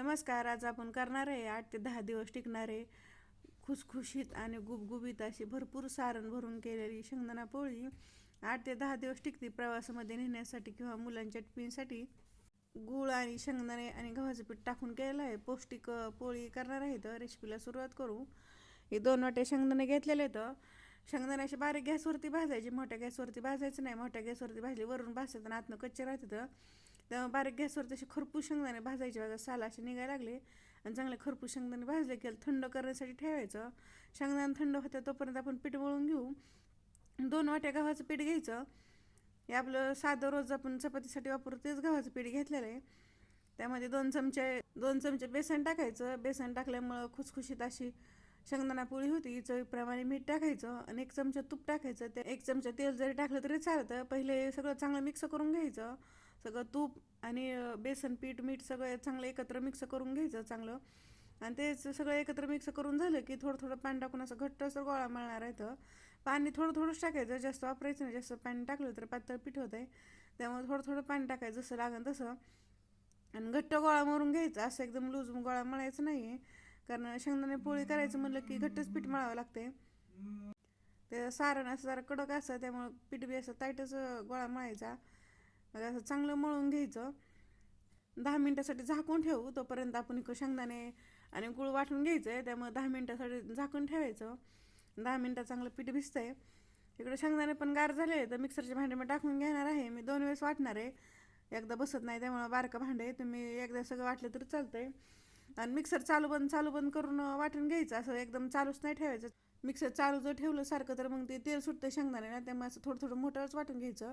नमस्कार आज आपण करणार आहे आठ ते दहा दिवस टिकणारे खुसखुशीत आणि गुबगुबीत अशी भरपूर सारण भरून केलेली शेंगदाणा पोळी आठ ते दहा दिवस टिकते प्रवासामध्ये नेण्यासाठी किंवा मुलांच्या टिफिनसाठी. गूळ आणि शेंगदाणे आणि गव्हाचं पीठ टाकून केलेलं आहे. पौष्टिक पोळी करणार आहे तर रेसिपीला सुरुवात करू. हे दोन वाटे शेंगदाणे घेतलेले आहेत. शेंगदाणे असे बारीक गॅसवरती भाजायचे. मोठ्या गॅसवरती भाजायचं नाही. मोठ्या गॅसवरती भाजले वरून भाजतात आणि आतनं कच्चे राहते तर तेव्हा बारीक गॅसवरती तसे खरपूस शेंगदाणे भाजायचे. बघा साल असे निघायला लागले. आणि चांगले खरपूस शेंगदाणे भाजले की थंड करण्यासाठी ठेवायचं. शेंगदाणे थंड होत्या तोपर्यंत आपण पीठ वळून घेऊ. दोन वाट्या गव्हाचं पीठ घ्यायचं. हे आपलं साधं रोज आपण चपातीसाठी वापरतो तेच गव्हाचं पीठ घेतलेलं आहे. त्यामध्ये दोन चमचे दोन चमचे बेसन टाकायचं. बेसन टाकल्यामुळं खुसखुशीत अशी शेंगदाणा पोळी होती. चवीप्रमाणे मीठ टाकायचं आणि एक चमचा तूप टाकायचं. ते एक चमचा तेल जरी टाकलं तरी चालतं. पहिले सगळं चांगलं मिक्स करून घ्यायचं. सगळं तूप आणि बेसन पीठ मीठ सगळं चांगलं एकत्र मिक्स करून घ्यायचं चांगलं. आणि तेच सगळं एकत्र मिक्स करून झालं की थोडं थोडं पाणी टाकून असं घट्ट असं गोळा मळणार आहे तर पाणी थोडं थोडंच टाकायचं जास्त वापरायचं नाही. जास्त पाणी टाकलं तर पातळ पीठ होत आहे त्यामुळे थोडं थोडं पाणी टाकायचं जसं लागेल तसं. आणि घट्ट गोळा मरून घ्यायचा असं एकदम लूज गोळा मळायचं नाही आहे कारण शेंगदाणे पोळी करायचं म्हणलं की घट्टच पीठ मळावं लागते ते सारण असं जरा कडक असं त्यामुळं पीठ बी असं ताईटच गोळा मळायचा. मग असं चांगलं मळून घ्यायचं. दहा मिनटासाठी झाकून ठेवू तोपर्यंत आपण इकडं शेंगदाणे आणि गुळ वाटून घ्यायचं आहे त्यामुळे दहा मिनटासाठी झाकून ठेवायचं. दहा मिनटात चांगलं पीठ भिजतंय. इकडे शेंगदाणे पण गार झाले तर मिक्सरच्या भांड्यामध्ये टाकून घेणार आहे. मी दोन वेळेस वाटणार आहे. एकदा बसत नाही त्यामुळं बारकं भांडे तुम्ही एकदा सगळं वाटलं तरी आहे आणि मिक्सर चालू बंद चालू बंद करून वाटून घ्यायचं. असं एकदम चालूच नाही ठेवायचं. मिक्सर चालू जर ठेवलं सारखं तर मग ते तेल सुटतं शेंगदाणे ना त्यामुळे असं थोडं थोडं मोठंच वाटून घ्यायचं.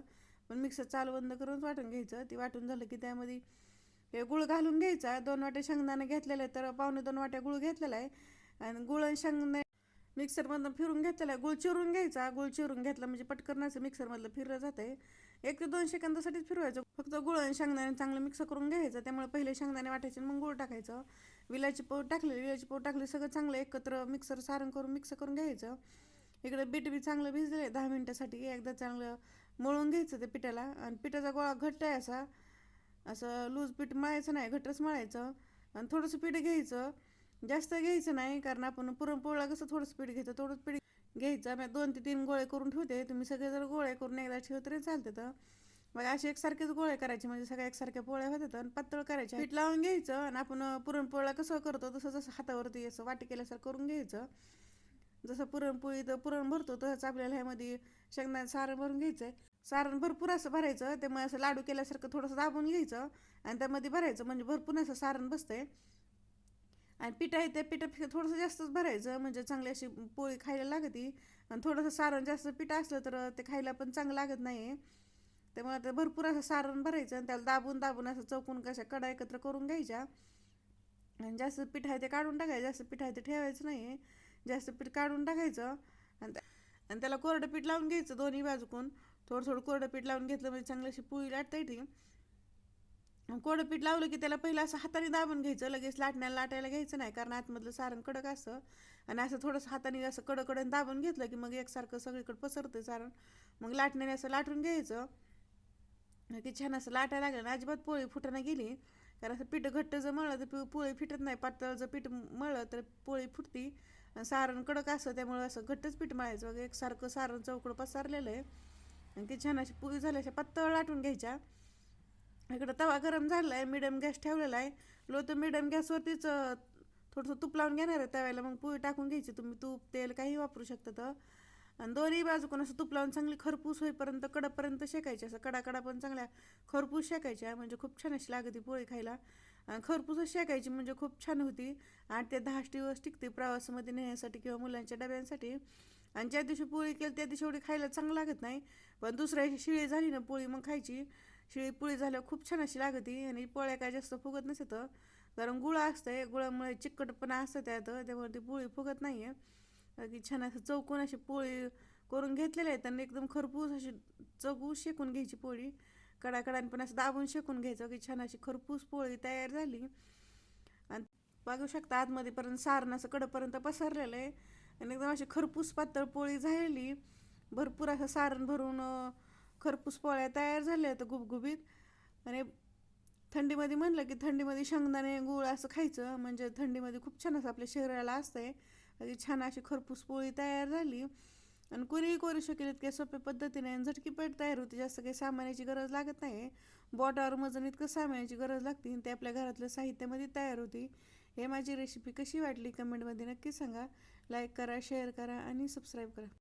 पण मिक्सर चालू बंद करूनच वाटून घ्यायचं. ती वाटून झालं की त्यामध्ये हे गुळ घालून घ्यायचा. दोन वाटे शेंगदाणे घेतलेलं आहे तर पावणे दोन वाट्या गुळ घेतलेला आहे. आणि गुळ आणि शेंगदाणे मिक्सरमधनं फिरून घेतलेला आहे. गुळ चिरून घ्यायचा. गुळ चिरून घेतला म्हणजे पटकन असं मिक्सरमधलं फिरलं जातं आहे एक ते दोन सेकंदासाठीच फिरवायचं. फक्त गुळ आणि शेंगदाणे चांगलं मिक्स करून घ्यायचं. त्यामुळे पहिले शेंगदाणे वाटायचे मग गुळ टाकायचं. विलाची पावड टाकली विलाची पावड टाकली सगळं चांगलं एकत्र मिक्सर सारण करून मिक्स करून घ्यायचं. इकडे बीट बी चांगलं भिजलेलं आहे दहा मिनटासाठी. एकदा चांगलं मळून घ्यायचं ते पिठाला. आणि पिठाचा गोळा घट्ट आहे असा. असं लूज पीठ मळायचं नाही घट्टच मळायचं. आणि थोडंसं पीठ घ्यायचं. जास्त घ्यायचं नाही कारण आपण पुरणपोळला कसं थोडंसं पीठ घ्यायचं थोडंच पीठ घ्यायचं. मी दोन ते तीन गोळे करून ठेवते. तुम्ही सगळे जर गोळे करून एकदा ठेवत तरी चालते तर. मग असे एकसारखेच गोळे करायचे म्हणजे सगळ्या एकसारख्या पोळ्या होतात आणि पातळ करायच्या पीठ लावून घ्यायचं आणि आपण पुरणपोळला कसं करतो तसं जसं हातावरती असं वाटी केल्यासारखं करून घ्यायचं. जसं पुरणपोळी तर पुरण भरतो तसंच आपल्याला ह्यामध्ये शेंगदाणे सारं भरून घ्यायचं आहे सारण भरपूर असं भरायचं ते मग असं लाडू केल्यासारखं थोडंसं दाबून घ्यायचं आणि त्यामध्ये भरायचं. म्हणजे भरपूर असं सारण बसतंय. आणि पीठ आहे ते पिठापेक्षा थोडंसं जास्तच भरायचं म्हणजे चांगली अशी पोळी खायला लागते. आणि थोडंसं सारण जास्त पीठ असलं तर ते खायला पण चांगलं लागत नाही त्यामुळे आता भरपूर असं सारण भरायचं आणि त्याला दाबून दाबून असं चौकून कशा कडा एकत्र करून घ्यायच्या. आणि जास्त पीठ आहे ते काढून टाकायचं जास्त पीठ आहे ते ठेवायचं नाही जास्त पीठ काढून टाकायचं आणि त्या- आणि त्याला कोरडं पीठ लावून घ्यायचं दोन्ही बाजूकून. थोडं थोडं कोरडं पीठ लावून घेतलं म्हणजे चांगलं अशी पोळी लाटता येते. कोरडं पीठ लावलं की त्याला पहिलं असं हाताने दाबून घ्यायचं लगेच लाटण्याला लाटायला घ्यायचं नाही कारण आतमधलं सारण कडक असतं. आणि असं थोडंसं हाताने असं कडकडन दाबून घेतलं की मग एकसारखं सगळीकडे पसरतं सारण. मग लाटण्याने असं लाटून घ्यायचं. की छान असं लाटायला लागलं आणि अजिबात पोळी फुटायला गेली. कारण असं पीठ घट्ट जर मळलं तर पोळी फिटत नाही पातळ जर पीठ मळलं तर पोळी फुटती. आणि सारण कडक असतं त्यामुळे असं घट्टच पीठ मळायचं. वगैरे एकसारखं सारण चौकड पसरलेलं आहे. आणि ती छान अशी पुरी झाल्या अशा पातळ लाटून घ्यायच्या. इकडं तवा गरम झाला आहे मिडियम गॅस ठेवलेला आहे. लो तर मिडियम गॅसवरतीच थोडंसं तूप लावून घेणार आहे तव्याला मग पोळी टाकून घ्यायची. तुम्ही तूप तेल काही वापरू शकता तर. आणि दोन्ही बाजूकडून असं तूप लावून चांगली खरपूस होईपर्यंत कडपर्यंत शेकायची. असं कडा कडा पण चांगल्या खरपूस शेकायच्या म्हणजे खूप छान अशी लागते पोळी खायला. आणि खरपूसच शेकायची म्हणजे खूप छान होती. आठ ते दहा दिवस टिकते प्रवासामध्ये नेण्यासाठी किंवा मुलांच्या डब्यांसाठी. आणि ज्या दिवशी पोळी केली त्या दिवशी एवढी खायला चांगलं लागत नाही. पण दुसऱ्या दिवशी शिळी झाली ना पोळी मग खायची. शिळी पोळी झाल्यावर खूप छान अशी लागते आणि पोळ्या काय जास्त फुगत नसत कारण गुळ असतंय गुळामुळे चिकटपणा असतं त्यात त्यामुळे ती पोळी फुगत नाही आहे की छान असं चौकून अशी पोळी करून घेतलेल्या आहेत आणि एकदम खरपूस अशी चौकू शेकून घ्यायची पोळी. कडाकडाने पण असं दाबून शेकून घ्यायचं की छान अशी खरपूस पोळी तयार झाली. आणि बघू शकता आतमध्येपर्यंत सारण असं कडपर्यंत पसरलेलं आहे. आणि एकदम अशी खरपूस पातळ पोळी झालेली. भरपूर असं सारण भरून खरपूस पोळ्या तयार झाल्या आहेत गुबगुबीत. आणि थंडीमध्ये म्हणलं की थंडीमध्ये शेंगदाणे गूळ असं खायचं. म्हणजे थंडीमध्ये खूप छान असं आपल्या शरीराला असतंय. आहे छान अशी खरपूस पोळी तयार झाली. आणि कुणीही करू शकेल इतक्या सोप्या पद्धतीने. आणि झटकीपेट तयार होते. जास्त काही सामानाची गरज लागत नाही. बोटावर मजून इतकं सामानाची गरज लागते. आणि ते आपल्या घरातल्या साहित्यामध्ये तयार होती. हे माझी रेसिपी कशी वाटली कमेंटमध्ये नक्की सांगा. लाईक करा शेअर करा आणि सबस्क्राईब करा.